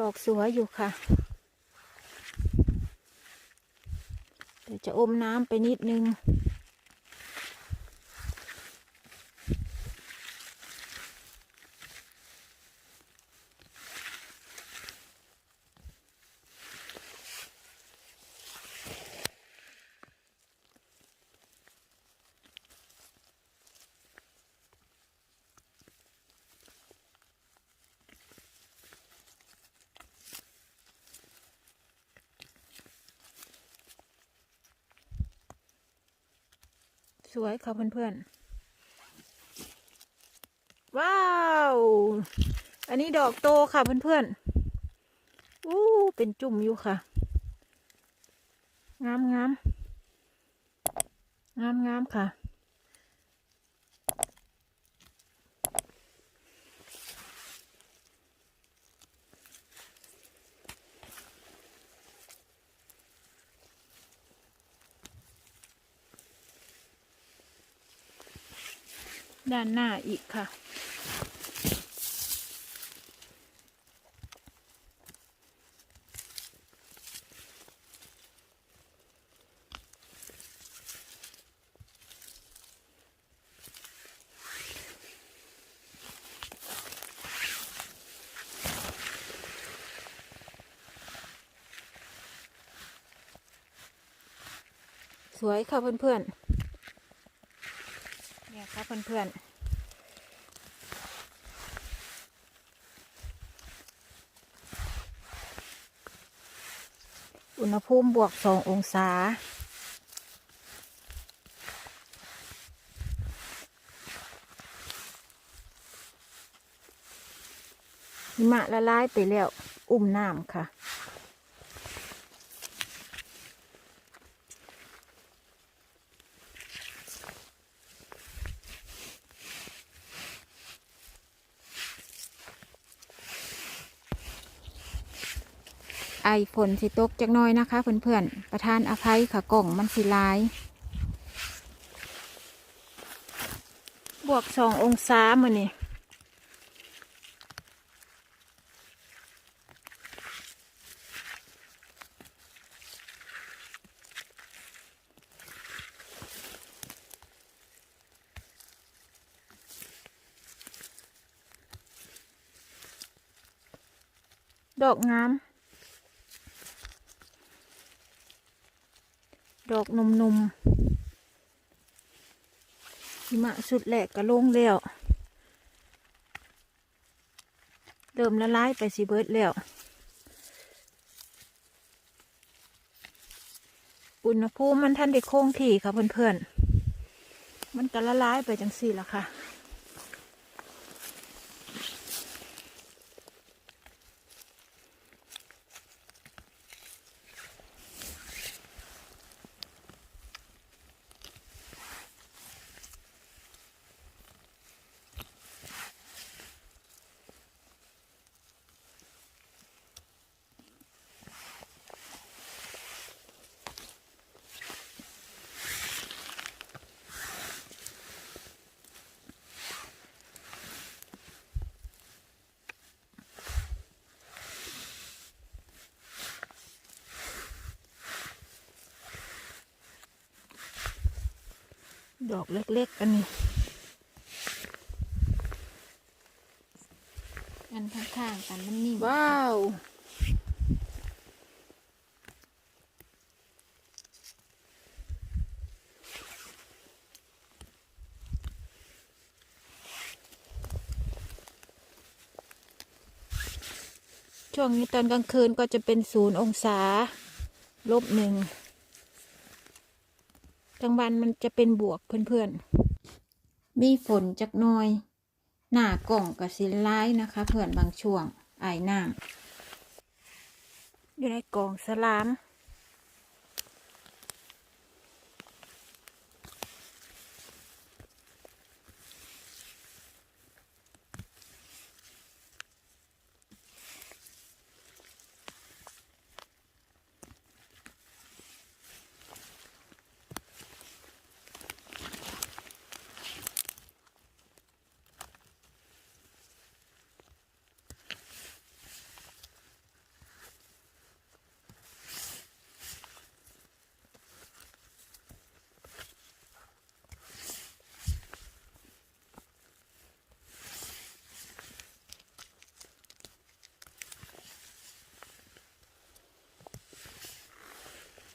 ดอกสวยอยู่ค่ะเดี๋ยวจะอมน้ำไปนิดนึง สวยค่ะเพื่อนๆ ว้าว อันนี้ดอกโตค่ะเพื่อนๆอู้เป็นจุ่มอยู่ค่ะ งามงามงามงามค่ะ ด้านหน้าอีกค่ะ สวยค่ะเพื่อนๆ เนี่ยค่ะเพื่อนๆอุณหภูมิบวกสององศา หิมะละลายไปแล้ว อุ้มน้ำค่ะ อฝนสิตกจักน้อยนะคะเพื่อนๆ ประทานอภัยค่ะกล่องมันสิลาย บวกสององศามือนี่ดอกงาม ดอกนมนมหิมะสุดแหลกกระลงแล้ว เริ่มละลายไปสิเบิดแล้ว อุณหภูมิมันท่านได้คงที่ค่ะเพื่อนๆ มันก็ละลายไปจังสี่ละค่ะ ดอกเล็กๆ อันนี้ อันข้างๆกันมันนิ่มว้าว ช่วงนี้ตอนกลางคืนก็จะเป็นศูนย์องศา ลบหนึ่ง กลางวันมันจะเป็นบวกเพื่อนๆ มีฝนจักหน้อย หน้ากล่องกับสิร้ายนะคะ เพื่อนบางช่วงไอายน้ำอยู่ในกล่องสลาม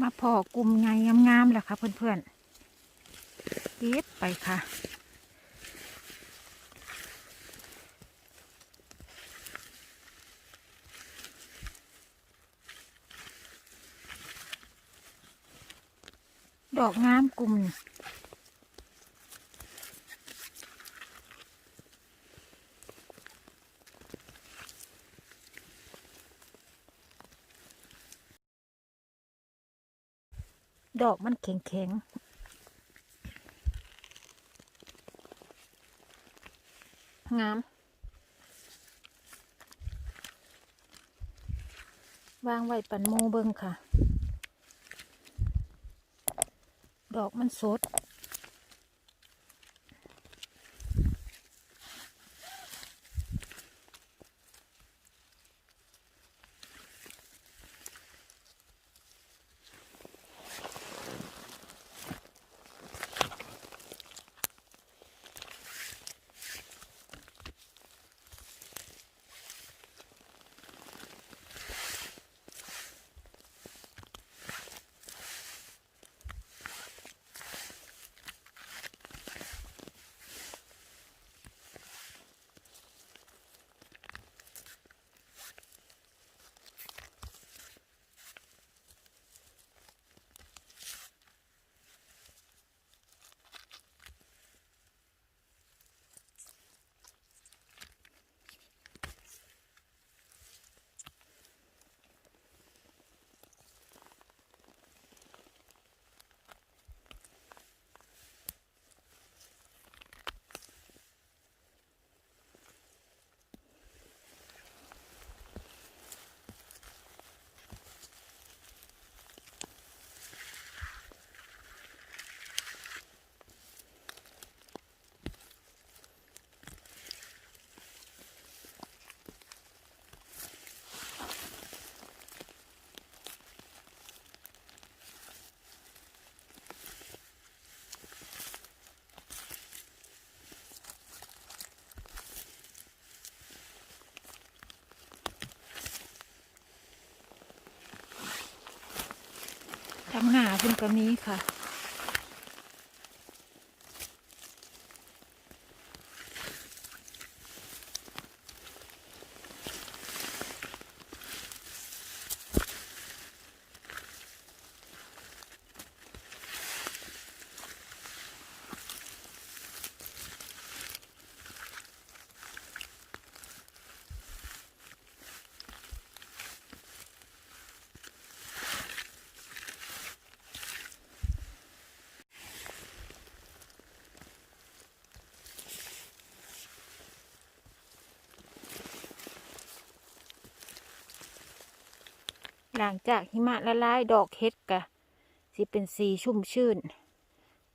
มาพอกลุ่มใหญ่งามๆแหละค่ะเพื่อนๆเก็บไปค่ะดอกงามกลุ่ม ดอกมันแข็งแข็งงาม วางไว้ปันโมเบิงค่ะ ดอกมันสด ทำหาเพิ่นก็มีค่ะ หลังจากหิมะละลายดอกเฮ็ดกะสิเป็นสีชุ่มชื่น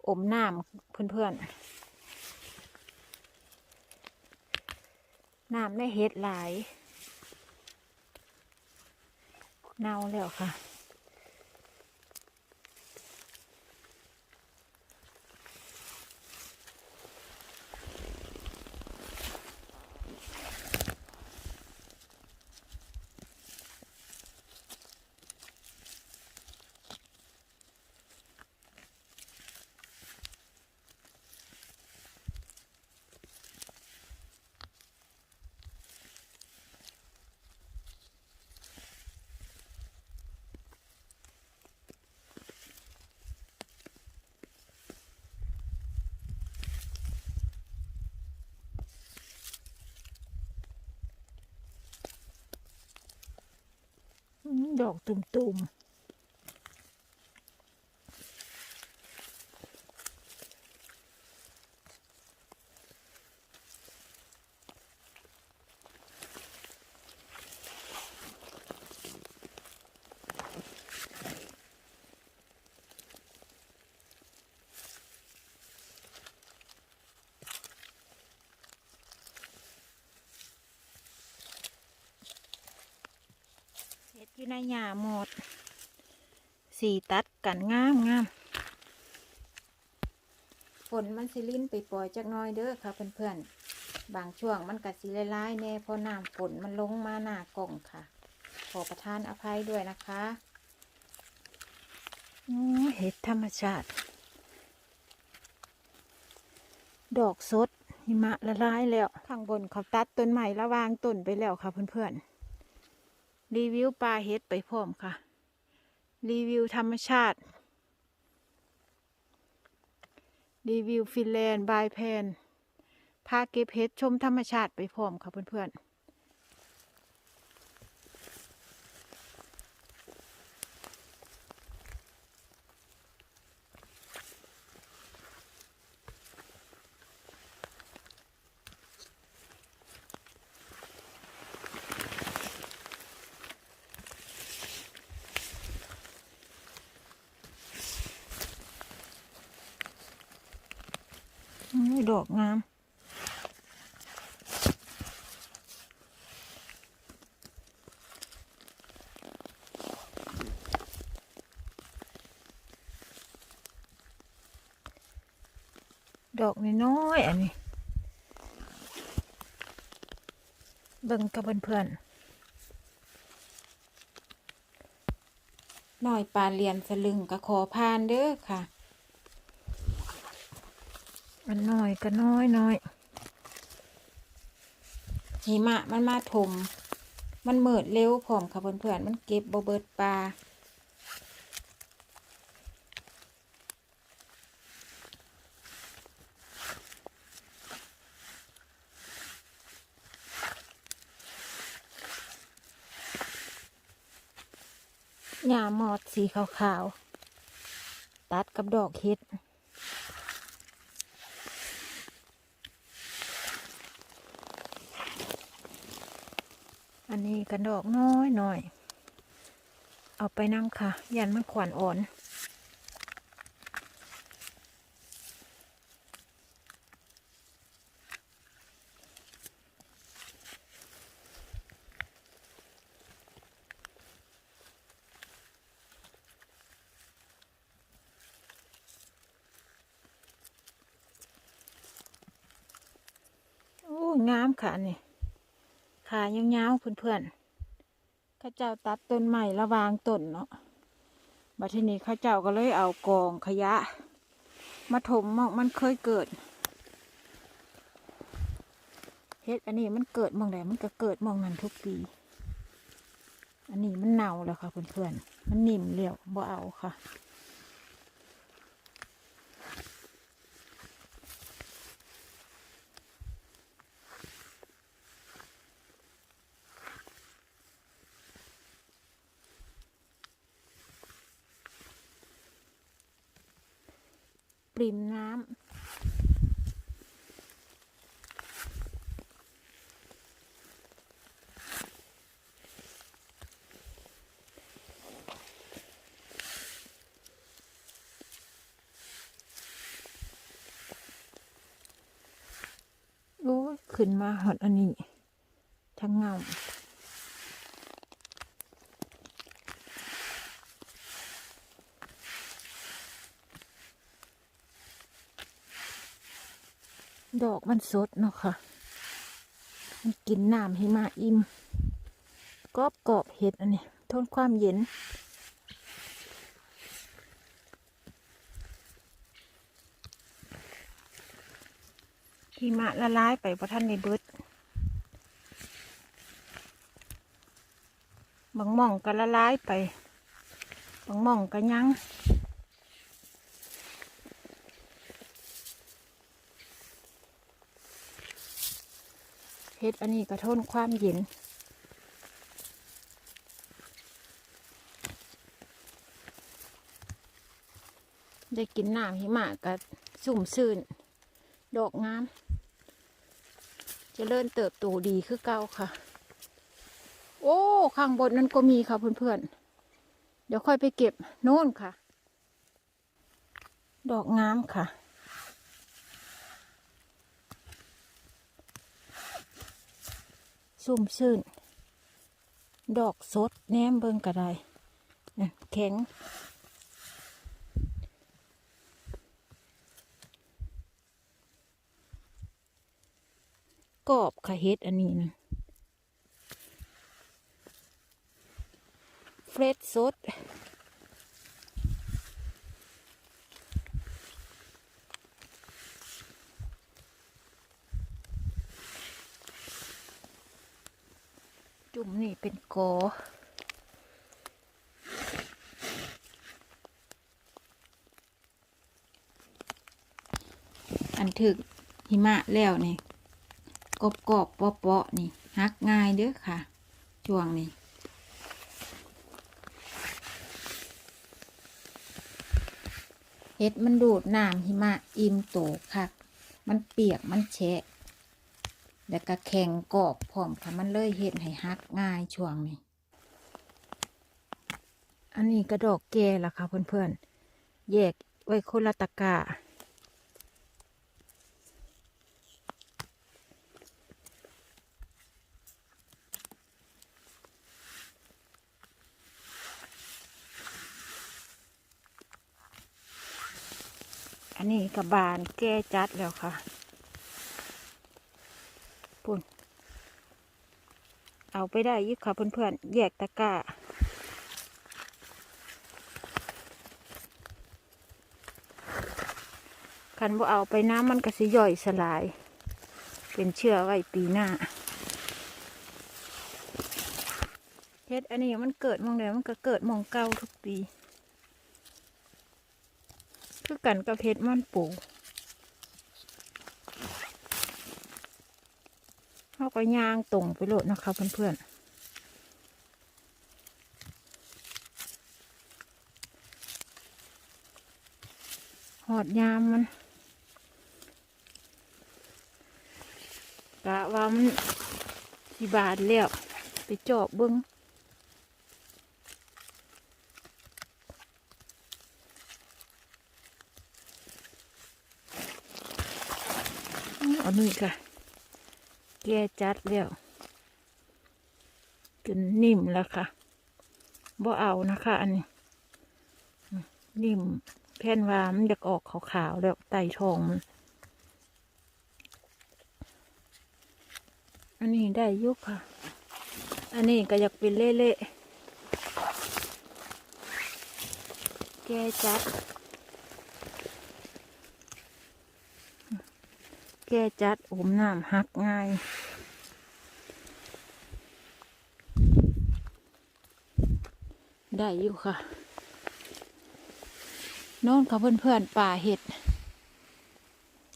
อมน้ำเพื่อนๆน้ำในเฮ็ดหลายเน่าแล้วค่ะ ดอกตุ่มๆ อยู่ในหญ้าหมดสีตัดกันงามงามฝนมันสิลิ้นไปปล่อยจักน้อยเด้อค่ะเพื่อนๆ บางช่วงมันกัดสิลายๆแน่พราะน้ำฝนมันลงมาหน้ากล่องค่ะ ขอประทานอภัยด้วยนะคะเห็ดธรรมชาติ ดอกสดหิมะละลายแล้ว ข้างบนเขาตัดต้นใหม่ระวางต้นไปแล้วค่ะเพื่อนๆ รีวิวปลาเฮ็ดไปพร้อมค่ะ รีวิวธรรมชาติ รีวิวฟินแลนด์บายแพนพาเก็บเฮ็ดชมธรรมชาติไปพร้อมค่ะเพื่อนๆ นี่ด อกงามดอกน้อยๆอันนี้ เบิ่งกับเพื่อนๆน้อยปลาเรียนสลึงก็ขอพานเด้อค่ะ มันน้อยก็น้อยน้อยหิมะมันมาถม มันเมิดเร็วพร้อมค่ะเพื่อนๆมันเก็บบเบิดปลาหญ้าหมอดสีขาวๆ ตัดกับดอกเห็ด นี้กระดอกน้อยหน่อย เอาไปน้ำค่ะ ยันมันขวานอ่อน โอ้ งามค่ะอันนี่ ขายาวๆเพื่อนๆข้าเจ้าตัดต้นใหม่ระวางต้นเนาะบัดทีนี้ข้าเจ้าก็เลยเอากองขยะ มาถมมองมันเคยเกิดเฮ็ดอันนี้มันเกิดมองไหนมันก็เกิดมองนั้นทุกปี อันนี้มันเน่าแล้วค่ะเพื่อนๆมันนิ่มเลี้ยวบ่เอาค่ะ ปริ่มน้ำโอ้ยขึ้นมาหอดอันนี้ทั้งเงา มันสดเนาะค่ะ มันกินน้ำให้มาอิ่มกรอบกรอบเห็ดอันนี้ทนความเย็น หิมะละลายไปพระท่านในเบิดบางหม่องก็ละลายไป บางหม่องก็ยัง ฮ็ดอันนี้กระทนความเย็นได้กินน้ำหิมะกับสุ่มซื่น ดอกงาม จะเริ่มเติบโตดีคือเก่าค่ะ โอ้ ข้างบนนั้นก็มีค่ะเพื่อนๆ เดี๋ยวค่อยไปเก็บโน่นค่ะ ดอกงามค่ะ ชุ่มซื่น ดอกสดแนมเบิ่งกระไดแข็งกรอบค่ะเฮ็ดอันนี้นะเฟรชสด จุ่ มนี่เป็นกออันถึกหิมะแล้วนี่กรอบกรอบๆเปาะๆนี่ฮักง่ายเด้อค่ะช่วงนี้เฮ็ดมันดูดน้ำหิมะอิ่มโตคัก มันเปียกมันแฉะ แล้วก็แข็งกรอบพร้อมค่ะมันเลยเฮ็ดให้ฮักง่ายช่วงนี้ อันนี้กระดอกแก่ละค่ะเพื่อนๆ แยกไว้คนละตะกาอันนี้กระบาลแก้จัดแล้วค่ะ ปุ่นเอาไปได้ยิบค่ะเพื่อนๆ แยกตะกร้าคันบ่เอาไปน้ำมันก็สิย่อยสลาย เป็นเชื้อไว้ปีหน้าเฮ็ดอันนี้มันเกิดมองใดมันก็เกิดมองเก่าทุกปี คือกันกับเฮ็ดมันปู เขาก็ย่างตรงไปโลดนะคะเพื่อนๆหอดยามมันกะว่ามันสิบาทแล้ว ไปเจอบเบิ้งอื้อเอันนี้ค่ะ แกจัดแล้วจนนิ่มแล้วค่ะบ่เอานะคะ อันนี้ นิ่มแผ่นวามันอยากออกขาวๆแล้วไตทองมันอันนี้ได้ยุกค่ะ อันนี้ก็อยากเป็นเละๆแกจัด กจัดอมน้ำหักง่ายได้อยู่ค่ะโน่นค่ะเพื่อนๆป่าเห็ด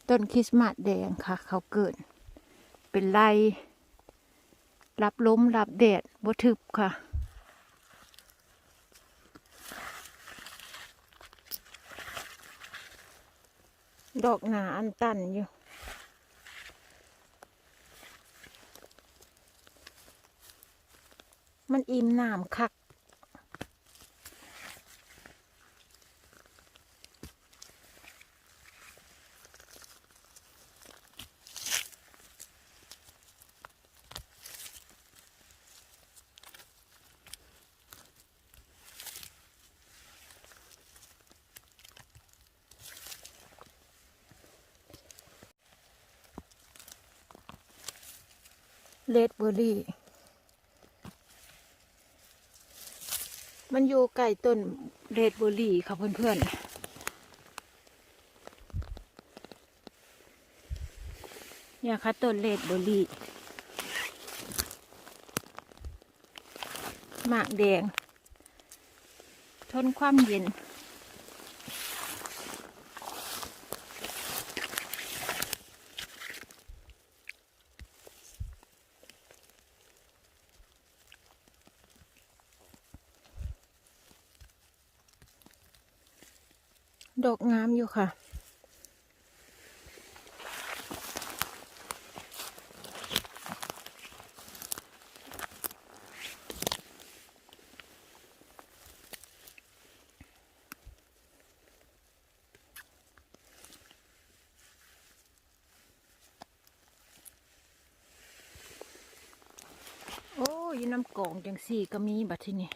ต้นคริสต์มาสแดงค่ะ เขาเกิด เป็นไรรับล้มรับแดดบ่ทึบค่ะ ดอกหนาอันตันอยู่ มันอิ่มน้ำคัก เลดเบอร์รี่ มันอยู่ใกล้ต้นเรดเบอร์รี่ค่ะเพื่อนๆเนี่ยค่ะต้นเลดเบอร์รี่หมากแดง ทนความเย็น ดอกงามอยู่ค่ะ โอ้ยน้ำกองจังสี่ก็มีบัดที่นี่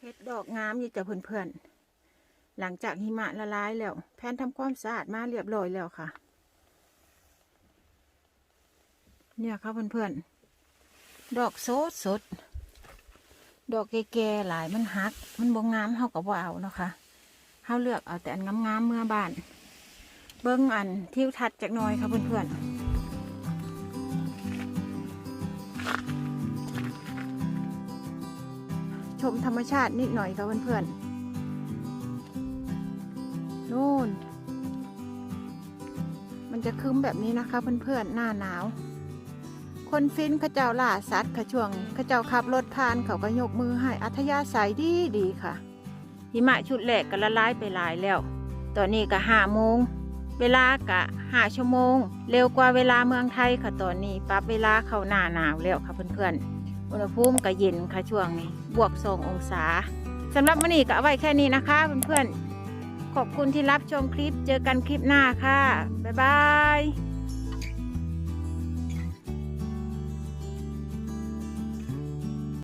เฮ็ ดอกงามอยู่จ้ะเพื่อนๆ หลังจากหิมะละลายแล้ว แพนทำความสะอาดมาเรียบร้อยแล้วค่ะ เนี่ยค่ะเพื่อนๆ ดอกโซดสด ดอกแก่ๆหลายมันหัก มันบ่งามเฮาก็บ่เอาเนาะค่ะเฮาเลือกเอาแต่อันงามๆเมื่อบ้าน เบิ่งอันทิวทัศน์จักน่อยค่ะเพื่อนๆ มธรรมชาตินิดหน่อยค่ะเพื่อนๆนู่น มันจะคึ้มแบบนี้นะคะเพื่อนๆหน้าหนาว คนฟินขาเจ้าล่าสัตว์ค่ะช่วงขาเจ้าขับรถผ่านเขาก็ยกมือให้อัธยาศัยดีดีค่ะ หิมะชุดแรกก็ละลายไปหลายแล้ว ตอนนี้ก็ห้าโมงเวลากะห้าชั่วโมง เร็วกว่าเวลาเมืองไทยค่ะตอนนี้ปรับเวลาเข้าหน้าหนาวแล้วค่ะเพื่อนๆ อุณหภูมิก็เย็นค่ะช่วงนี้บวกสององศาสำหรับวันนี้ก็เอาไว้แค่นี้นะคะเพื่อนๆขอบคุณที่รับชมคลิปเจอกันคลิปหน้าค่ะบ๊ายบาย